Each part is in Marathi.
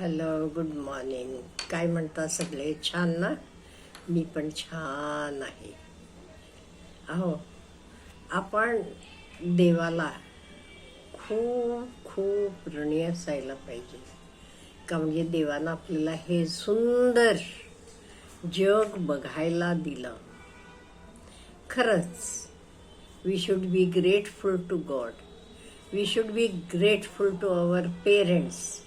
हॅलो गुड मॉर्निंग काय म्हणता सगळे? छान ना? मी पण छान आहे. अहो आपण देवाला खूप खूप ऋणी असायला पाहिजे. का म्हणजे देवानं आपल्याला हे सुंदर जग बघायला दिलं. खरंच we should be grateful to God we should be grateful to our parents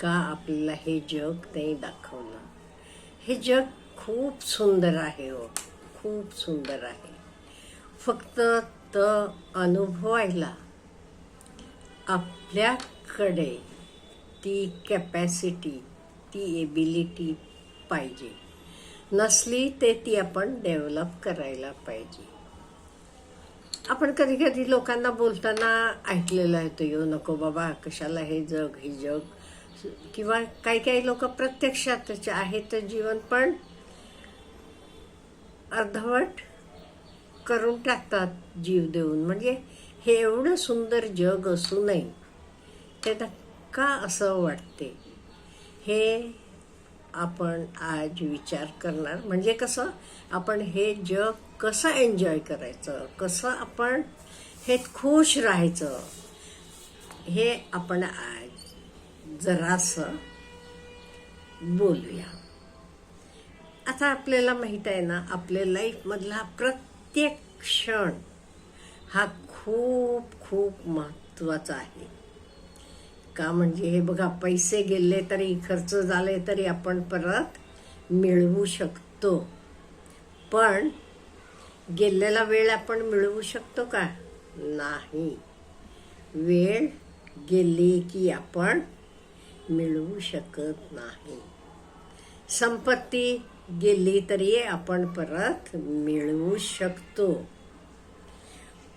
का आपल्याला हे जग त्यांनी दाखवलं? हे जग खूप सुंदर आहे हो. खूप सुंदर आहे. फक्त तर अनुभवायला आपल्याकडे ती कॅपॅसिटी ती एबिलिटी पाहिजे. नसली ते ती आपण डेव्हलप करायला पाहिजे. आपण कधी कधी लोकांना बोलताना ऐकलेलं आहे तो येऊ नको बाबा कशाला हे जग हे जग किंवा काही काही लोक प्रत्यक्षात आहेत जीवन पण अर्धवट करून टाकतात जीव देऊन. म्हणजे हे एवढं सुंदर जग असू नये. ते का असं वाटते. हे आपण आज विचार करणार. म्हणजे कसं? आपण हे जग कसं एन्जॉय करायचं? कसं आपण हे खुश राहायचं? हे आपण आज जरासं बोलूया. आता आपल्याला माहीत आहे ना आपल्या लाईफमधला प्रत्येक क्षण हा खूप खूप महत्त्वाचा आहे. का म्हणजे हे बघा पैसे गेले तरी खर्च झाले तरी आपण परत मिळवू शकतो. पण गेलेला वेळ आपण मिळवू शकतो का? नाही. वेळ गेली की आपण मिळवू शकत नाही. संपत्ती गेली तरी आपण परत मिळवू शकतो.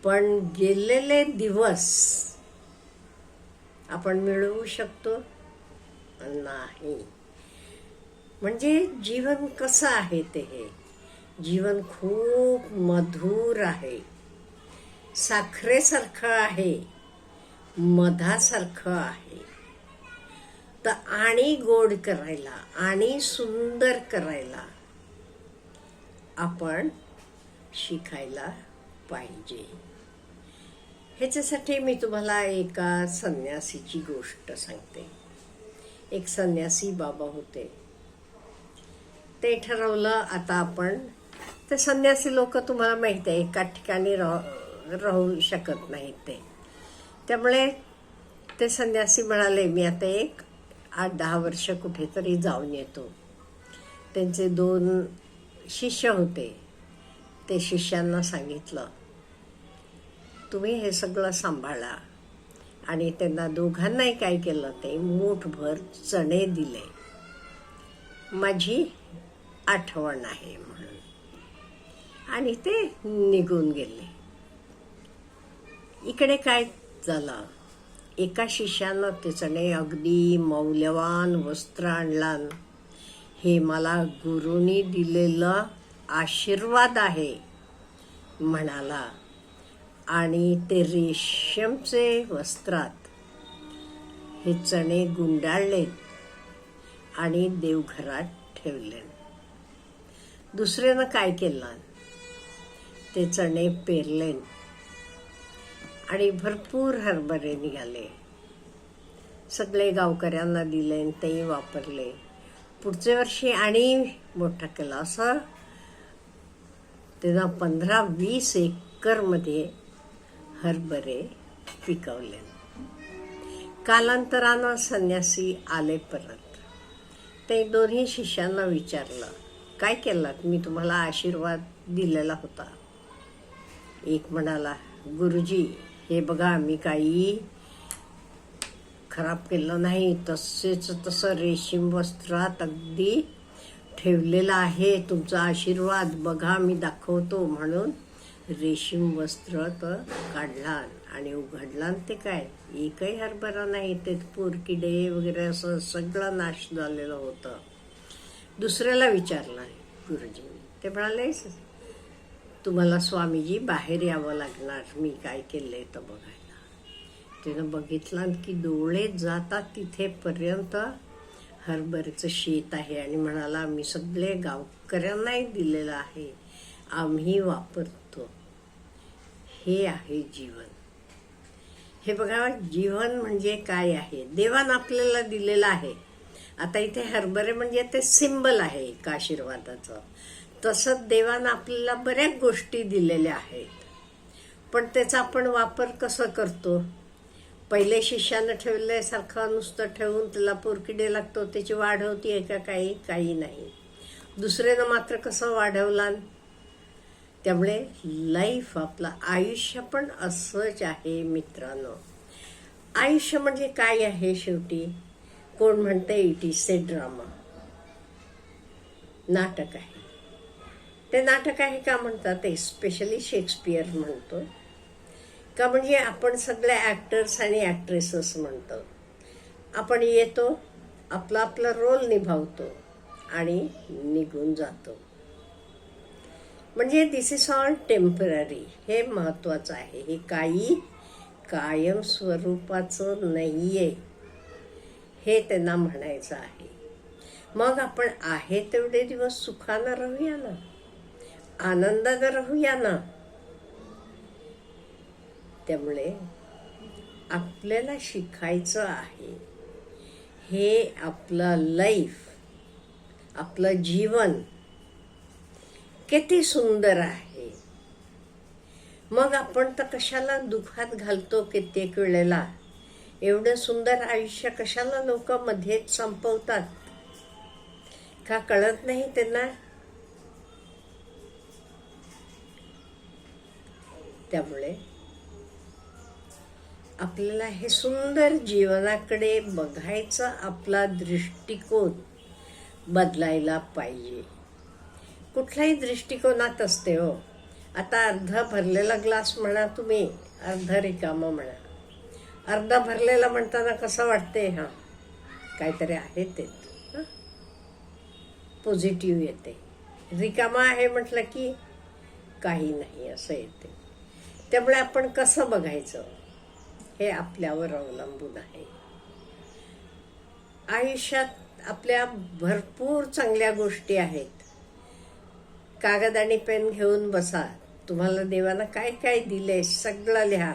पण गेलेले दिवस आपण मिळवू शकतो नाही. म्हणजे जीवन कसं आहे ते? हे जीवन खूप मधुर आहे. साखरेसारखं आहे. मधासारखं आहे. तर आणि गोड करायला आणि सुंदर करायला आपण शिकायला पाहिजे. ह्याच्यासाठी मी तुम्हाला एका संन्यासीची गोष्ट सांगते. एक संन्यासी बाबा होते. ते ठरवलं आता आपण ते संन्यासी लोक तुम्हाला माहीत आहे एका ठिकाणी राह राहू शकत नाहीत ते. त्यामुळे ते संन्यासी म्हणाले मी आता एक आठ दहा वर्ष कुठेतरी जाऊन येतो. त्यांचे दोन शिष्य होते. ते शिष्यांना सांगितलं तुम्ही हे सगळं सांभाळा. आणि त्यांना दोघांनाही काय केलं ते मूठभर चणे दिले. माझी आठवण आहे म्हणून. आणि ते निघून गेले. इकडे काय झालं? एका शिष्यानं ते अगदी मौल्यवान वस्त्र आणला हे मला गुरुनी दिलेलं आशीर्वाद आहे म्हणाला. आणि ते रेशमचे वस्त्रात हे चणे गुंडाळलेत आणि देवघरात ठेवले दुसऱ्यानं काय केलं? ते चणे पेरले आणि भरपूर हरभरे निघाले. सगळे गावकऱ्यांना दिले आणि तेही वापरले. पुढच्या वर्षी आणि मोठा केला असं. तेव्हा पंधरा वीस एकरमध्ये हरभरे पिकवले. कालांतरानं संन्यासी आले परत. ते दोन्ही शिष्यांना विचारलं काय केलात? मी तुम्हाला आशीर्वाद दिलेला होता. एक म्हणाला गुरुजी हे बघा मी काही खराब केलं नाही. तसेच तसं रेशीम वस्त्रात अगदी ठेवलेलं आहे. तुमचा आशीर्वाद बघा मी दाखवतो. म्हणून रेशीम वस्त्र तर काढला आणि उघडला ते काय? एकही हरभरा नाही. ते पोरकिडे वगैरे असं सगळं नाश झालेलं होतं. दुसऱ्याला विचारलं गुरुजी ते म्हणाले तुम्हाला स्वामीजी बाहेर यावं लागणार. मी काय केलं आहे तर बघायला. तिनं बघितलं की डोळे जातात तिथेपर्यंत हरभऱ्याचं शेत आहे आणि म्हणाला आम्ही सगळे गावकऱ्यांनाही दिलेलं आहे. आम्ही वापरतो. हे आहे जीवन. हे बघा जीवन म्हणजे काय आहे? देवान आपल्याला दिलेलं आहे. आता इथे हरभरे म्हणजे ते सिंबल आहे एका आशीर्वादाचं. तसंच देवानं आपल्याला बऱ्याच गोष्टी दिलेल्या आहेत. पण त्याचा आपण वापर कसं करतो? पहिले शिष्यानं ठेवल्यासारखं नुसतं ठेवून त्याला पोरकिडे लागतो त्याची वाढ होती आहे का काही? काही नाही. दुसऱ्यानं मात्र कसं वाढवला? त्यामुळे लाईफ आपलं आयुष्य पण असंच आहे मित्रांनो. आयुष्य म्हणजे काय आहे शेवटी? कोण म्हणतं इट इज ए ड्रामा नाटक आहे. ते नाटक आहे का म्हणतात स्पेशली शेक्सपियर म्हणतो. का म्हणजे आपण सगळ्या ॲक्टर्स आणि ॲक्ट्रेसेस म्हणतो. आपण येतो आपला आपला रोल निभावतो आणि निघून जातो. म्हणजे दिस इज ऑल टेंपररी हे महत्त्वाचं आहे. हे काही कायम स्वरूपाचं नाही आहे हे त्यांना म्हणायचं आहे. मग आपण आहे तेवढे दिवस सुखानं राहूया ना? आनंदानं राहूया ना. त्यामुळे आपल्याला शिकायचं आहे. हे आपलं लाईफ आपलं जीवन किती सुंदर आहे. मग आपण तर कशाला दुखात घालतो कित्येक वेळेला? एवढं सुंदर आयुष्य कशाला लोक मध्येच संपवतात? का कळत नाही त्यांना? त्यामुळे आपल्याला हे सुंदर जीवनाकडे बघायचा आपला दृष्टिकोन बदलायला पाहिजे. कुठल्याही दृष्टिकोनात असते हो. आता अर्ध भरलेला ग्लास म्हणा तुम्ही अर्ध रिकामा म्हणा. अर्ध भरलेला म्हणताना कसं वाटते हां? काहीतरी आहे ते. पॉझिटिव्ह येते. रिकामा आहे म्हटलं की काही नाही असं येते. त्यामुळे आपण कसं बघायचं? हे आपल्यावर अवलंबून आहे. आयुष्यात आपल्या भरपूर चांगल्या गोष्टी आहेत. कागद आणि पेन घेऊन बसा. तुम्हाला देवानं काय काय दिले सगळं लिहा.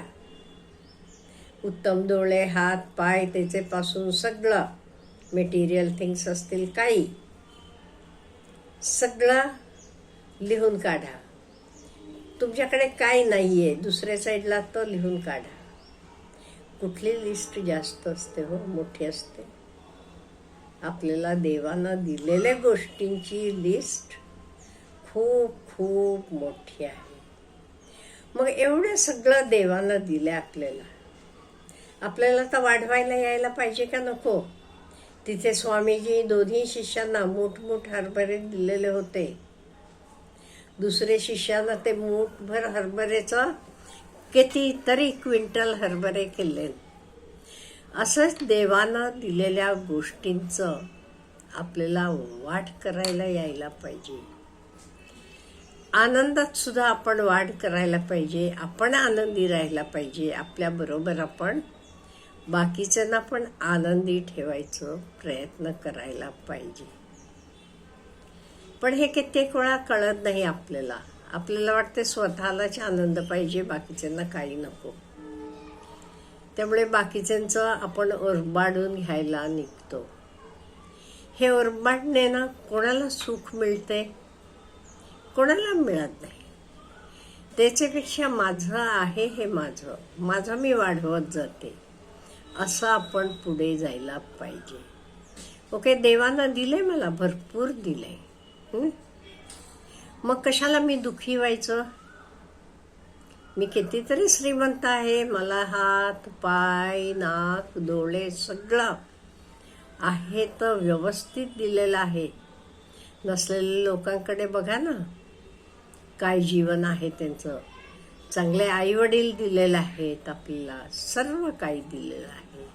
उत्तम डोळे हात पाय त्याचेपासून सगळं. मेटेरियल थिंग्स असतील काही. सगळं लिहून काढा. तुमच्याकडे काय नाही आहे दुसऱ्या साईडला तो लिहून काढा. कुठली लिस्ट जास्त असते हो मोठी असते? आपल्याला देवानं दिलेल्या गोष्टींची लिस्ट खूप खूप मोठी आहे. मग एवढं सगळं देवानं दिलं आपल्याला. आपल्याला तर वाढवायला यायला पाहिजे का नको? तिथे स्वामीजी दोन्ही शिष्यांना मोठमोठ हरभरे दिलेले होते. दुसरे शिष्यानं ते मूठभर हरभरेचं कितीतरी क्विंटल हरभरे केले. असंच देवानं दिलेल्या गोष्टींचं आपल्याला वाट करायला यायला पाहिजे. आनंदात सुद्धा आपण वाढ करायला पाहिजे आपण आनंदी राहायला पाहिजे आपल्याबरोबर आपण बाकीच्यांना पण आनंदी ठेवायचं प्रयत्न करायला पाहिजे. पण हे कित्येक वेळा कळत नाही आपल्याला. आपल्याला वाटते स्वतःलाच आनंद पाहिजे बाकीच्यांना काही नको. त्यामुळे बाकीच्यांचं आपण ओरबाडून घ्यायला निघतो. हे ओरबाडणे ना कोणाला सुख मिळते कोणाला मिळत नाही. त्याच्यापेक्षा माझं आहे हे माझं. माझं मी वाढवत जाते. असं आपण पुढे जायला पाहिजे. ओके देवानं दिले मला भरपूर दिले मग कशाला मी दुखी व्हायचं? मी कितीतरी श्रीमंत आहे. मला हात पाय नाक डोळे सगळं आहे तर व्यवस्थित दिलेलं आहे. नसलेल्या लोकांकडे बघा ना. काय जीवन आहे त्यांचं. चांगले आईवडील दिलेले आहेत आपल्याला. सर्व काही दिलेलं आहे.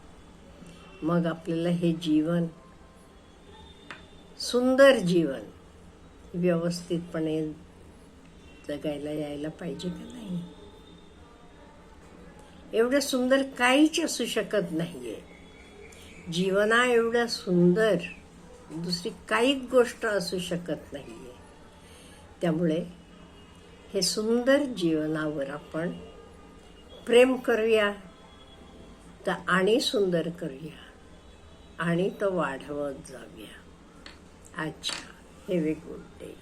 मग आपल्याला हे जीवन सुंदर जीवन व्यवस्थितपणे जगायला यायला पाहिजे का नाही? एवढं सुंदर काहीच असू शकत नाहीये. जीवना एवढं सुंदर दुसरी काहीच गोष्ट असू शकत नाहीये. त्यामुळे हे सुंदर जीवनावर आपण प्रेम करूया तर आणि सुंदर करूया आणि तो वाढवत जाऊया. अच्छा. हे वे गुड डे